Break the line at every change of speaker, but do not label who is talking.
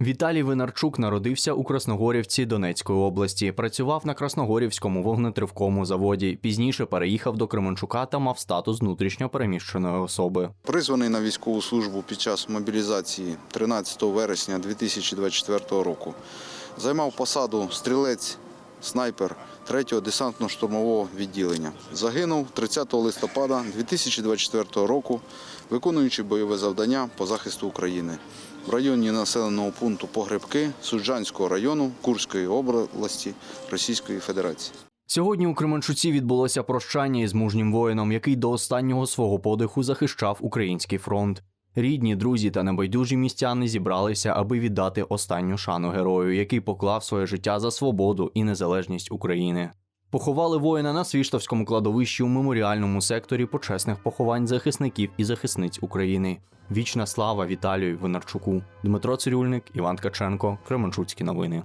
Віталій Винарчук народився у Красногорівці Донецької області. Працював на Красногорівському вогнетривкому заводі. Пізніше переїхав до Кременчука та мав статус внутрішньо переміщеної особи.
Призваний на військову службу під час мобілізації 13 вересня 2024 року. Займав посаду стрілець, снайпер 3-го десантно-штурмового відділення. Загинув 30 листопада 2024 року, виконуючи бойове завдання по захисту України в районі населеного пункту Погребки Суджанського району Курської області Російської Федерації.
Сьогодні у Кременчуці відбулося прощання із мужнім воїном, який до останнього свого подиху захищав український фронт. Рідні, друзі та небайдужі містяни зібралися, аби віддати останню шану герою, який поклав своє життя за свободу і незалежність України. Поховали воїна на Свіштовському кладовищі у меморіальному секторі почесних поховань захисників і захисниць України. Вічна слава Віталію Винарчуку, Дмитро Цирюльник, Іван Ткаченко, Кременчуцькі новини.